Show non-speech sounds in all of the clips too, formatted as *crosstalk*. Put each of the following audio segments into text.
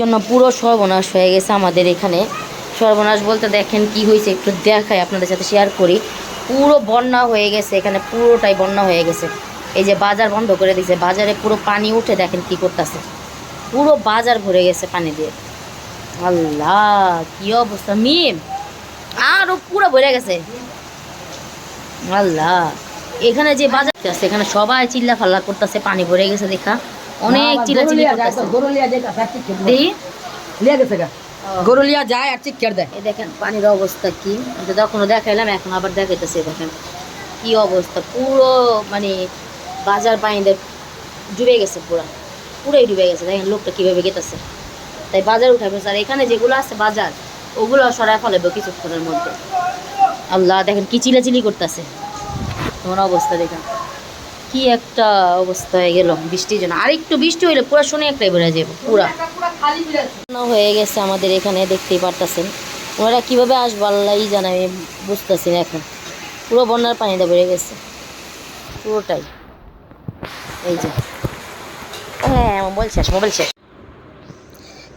জন্য পুরো সর্বনাশ হয়ে গেছে আমাদের এখানে। সর্বনাশ বলতে দেখেন কি হয়েছে, একটু দেখাই আপনাদের সাথে শেয়ার করি। পুরো বন্যা হয়ে গেছে, এখানে পুরোটাই বন্যা হয়ে গেছে। এই যে বাজার বন্ধ করে দিয়েছে, বাজারে পুরো পানি উঠে দেখেন কি করতেছে। পুরো বাজার ভরে গেছে পানি দিয়ে। আল্লাহ, কি অবস্থা, মিম! আরও পুরো ভরে গেছে। আল্লাহ, এখানে যে বাজার আছে, এখানে সবাই চিল্লা ফাল্লা করতেছে, পানি ভরে গেছে দেখা। অনেক চিল্লাচিল্লি করতেছে। গরু লিয়া যায় তার ঠিক লিয়া গেছে গা। গরু যায় আর ঠিক দেয়। এই দেখেন পানির অবস্থা কি? তখনও দেখাইলাম এখন আবার দেখাইতেছে দেখেন। কি অবস্থা পুরো মানে বাজার বাইন্দে ডুবে গেছে পুরো। পুরোই ডুবে গেছে দেখেন লোকটা কীভাবে গেতেছে। তাই বাজার উঠাবে আর এখানে যেগুলো আছে বাজার ওগুলো সরাই ফেলাবে কিছুক্ষণের মধ্যে। আল্লাহ দেখেন কি চিলাচিলি করতেছে। তোমার অবস্থা দেখেন। কি একটা অবস্থা হয়ে গেল বৃষ্টির জন্য। আর একটু বৃষ্টি হইলে পুরো শুনে একটাই বেড়ে যাবে, পুরা। হয়ে গেছে আমাদের এখানে, দেখতেই পারতেছেন। ওনারা কীভাবে আসব আল্লাহই জানে, আমি বুঝতেছি না এখন। পুরো বন্যার পানিতে বেড়ে গেছে। পুরোটাই। এই যে। হ্যাঁ মোবাইল শেষ মোবাইল শেষ।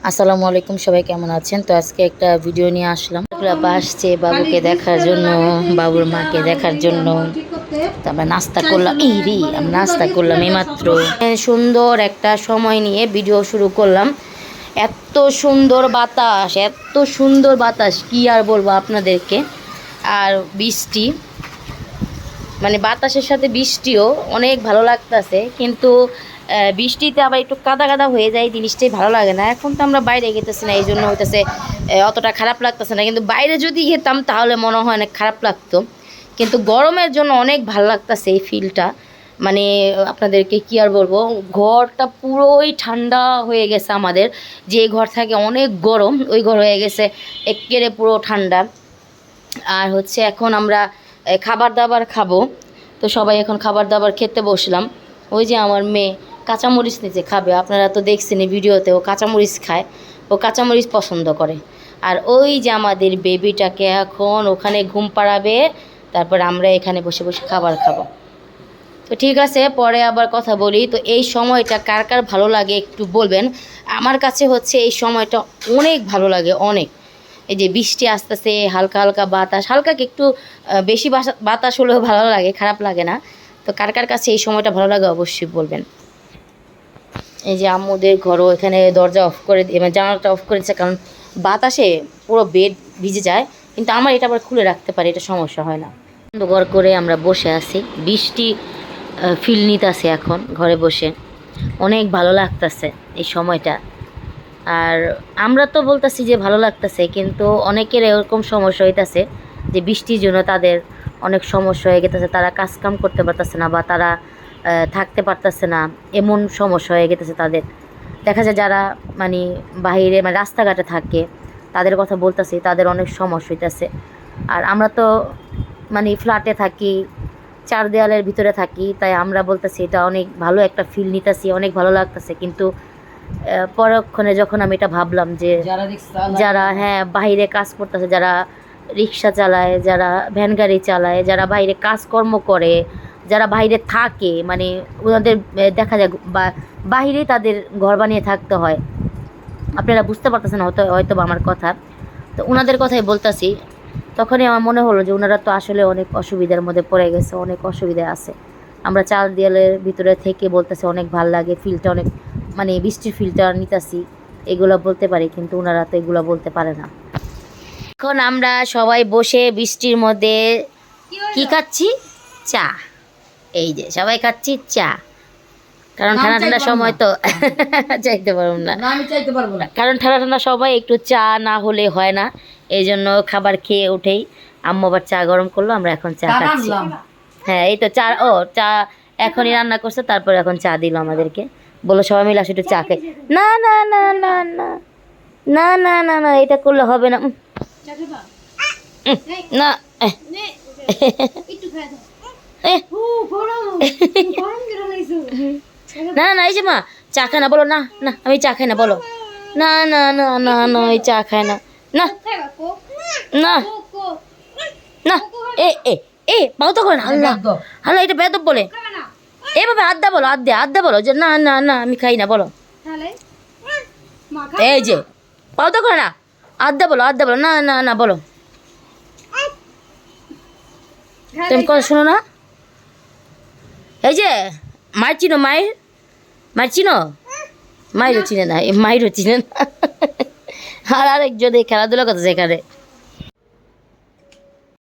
আসসালামু আলাইকুম, সবাই কেমন আছেন? তো আজকে একটা ভিডিও নিয়ে আসলাম। বাবা আসছে বাবুকে দেখার জন্য, বাবুর মাকে দেখার জন্য। তো আমরা নাস্তা করলাম। এই রে আমরা নাস্তা করলাম এইমাত্র সুন্দর একটা সময় নিয়ে ভিডিও শুরু করলাম। এত সুন্দর বাতাস এত সুন্দর বাতাস কি আর বলব আপনাদেরকে? আর বৃষ্টি মানে বাতাসের সাথে বৃষ্টিও অনেক ভালো লাগতেছে কিন্তু বৃষ্টিতে আবার একটু কাদা কাদা হয়ে যায় জিনিসটাই ভালো লাগে না। এখন তো আমরা বাইরে গেতেছি না এই জন্য হইতেছে অতটা খারাপ লাগতেছে না। কিন্তু বাইরে যদি যেতাম তাহলে মনে হয় অনেক খারাপ লাগতো। কিন্তু গরমের জন্য অনেক ভালো লাগতেছে এই ফিলটা মানে আপনাদেরকে কি আর বলব, ঘরটা পুরোই ঠান্ডা হয়ে গেছে আমাদের। যে ঘর থাকে অনেক গরম, ওই ঘর হয়ে গেছে একেবারে পুরো ঠান্ডা। আর হচ্ছে এখন আমরা খাবার দাবার খাব। তো সবাই এখন খাবার দাবার খেতে বসলাম। ওই যে আমার মেয়ে কাঁচামরিচ নিচে খাবে। আপনারা তো দেখছেন ভিডিওতে, ও কাঁচামরিচ খায়। ও কাঁচামরিচ পছন্দ করে। আর ওই যে আমাদের বেবিটাকে এখন ওখানে ঘুম পাড়াবে। তারপর আমরা এখানে বসে বসে খাবার খাব। তো ঠিক আছে, পরে আবার কথা বলি। তো এই সময়টা কার কার ভালো লাগে একটু বলবেন? আমার কাছে হচ্ছে এই সময়টা অনেক ভালো লাগে, অনেক। এই যে বৃষ্টি আসতেছে, হালকা হালকা বাতাস, হালকা একটু বেশি বাতাস হলেও ভালো লাগে, খারাপ লাগে না। তো কার কার কাছে এই সময়টা ভালো লাগে অবশ্যই বলবেন। এই যে আম্মুদের ঘরও এখানে দরজা অফ করে মানে জানালাটা অফ করেছে, কারণ বাতাসে পুরো বেড ভিজে যায়। কিন্তু আমার এটা আবার খুলে রাখতে পারি, এটা সমস্যা হয় না। ঘর করে আমরা বসে আছি। বৃষ্টি ফিল নিতেছে এখন ঘরে বসে। অনেক ভালো লাগতেছে এই সময়টা। আর আমরা তো বলতেছি যে ভালো লাগতেছে, কিন্তু অনেকের এরকম সমস্যা হইতাছে যে বৃষ্টির জন্য তাদের অনেক সমস্যা হয়ে গেতেছে। তারা কাজ কাম করতে পারতেছে না বা তারা থাকতে পারতেছে না। এমন সমস্যা হয়ে গেতেছে তাদের। দেখা যায় যারা মানে বাইরে মানে রাস্তাঘাটে থাকে তাদের কথা বলতেছি তাদের অনেক সমস্যা হইতেছে। আর আমরা তো মানে ফ্ল্যাটে থাকি চার দেওয়ালের ভিতরে থাকি তাই আমরা বলতেছি এটা অনেক ভালো একটা ফিল নিতেছি অনেক ভালো লাগতেছে। কিন্তু পরক্ষণে যখন আমি এটা ভাবলাম যে যারা হ্যাঁ বাইরে কাজ করতেছে যারা রিক্সা চালায় যারা ভ্যান গাড়ি চালায় যারা বাইরে কাজকর্ম করে যারা বাইরে থাকে মানে ওনাদের দেখা যায় বা বাইরেই তাদের ঘর বানিয়ে থাকতে হয়। আপনারা বুঝতে পারতেছেন হয়তো হয়তো আমার কথা। তো ওনাদের কথাই বলতেছি তখনই আমার মনে হলো যে ওনারা তো আসলে অনেক অসুবিধার মধ্যে পড়ে গেছে অনেক অসুবিধায় আছে। আমরা চাল দেয়ালের ভিতরে থেকে বলতেছে অনেক ভালো লাগে ফিলটা অনেক মানে বৃষ্টির ফিলটা নিতাছি এগুলো বলতে পারি কিন্তু ওনারা তো এগুলো বলতে পারে না। এখন আমরা সবাই বসে বৃষ্টির মধ্যে কি খাচ্ছি? চা। এই যে সবাই খাচ্ছি চা। কারণ ঠান্ডা ঠান্ডা সময় তো *laughs* চাইতে পারব না। আমি চাইতে পারব না। কারণ ঠান্ডা ঠান্ডা সময় একটু চা না হলে হয় না। এই জন্য খাবার খেয়ে উঠেই আম্মু আবার চা গরম করল আমরা এখন চা খাচ্ছি। হ্যাঁ এই তো চা ও চা এখনই রান্না করছে তারপর এখন চা দিল আমাদেরকে। বলো সবাই মিলে আসে একটু চা খাই। না না না না না। না না না না এটা করলে হবে না। না এহ, *laughs* না না এই যে মা চা খায় না বলো না না আমি চা খাই না বলো না না না না না ওই চা খায় না না না না এ এ এ বাউ তো করে না আল্লাহ। আল্লাহ এটা বেদব বলে এ বাবা আড্ডা বলো আড্ডা আড্ডা বলো যে না না না আমি খাই না বলো এই যে পাও তো করে না আড্ডা বলো আড্ডা বলো না না না বলো তুমি কথা শোনো না এই যে মায়ের চিনো মায়ের মায়ের চিনো মায়েরও চিনে না এই মায়েরও চিনে না। আর আরেকজন এই খেলাধুলা করতেছে এখানে।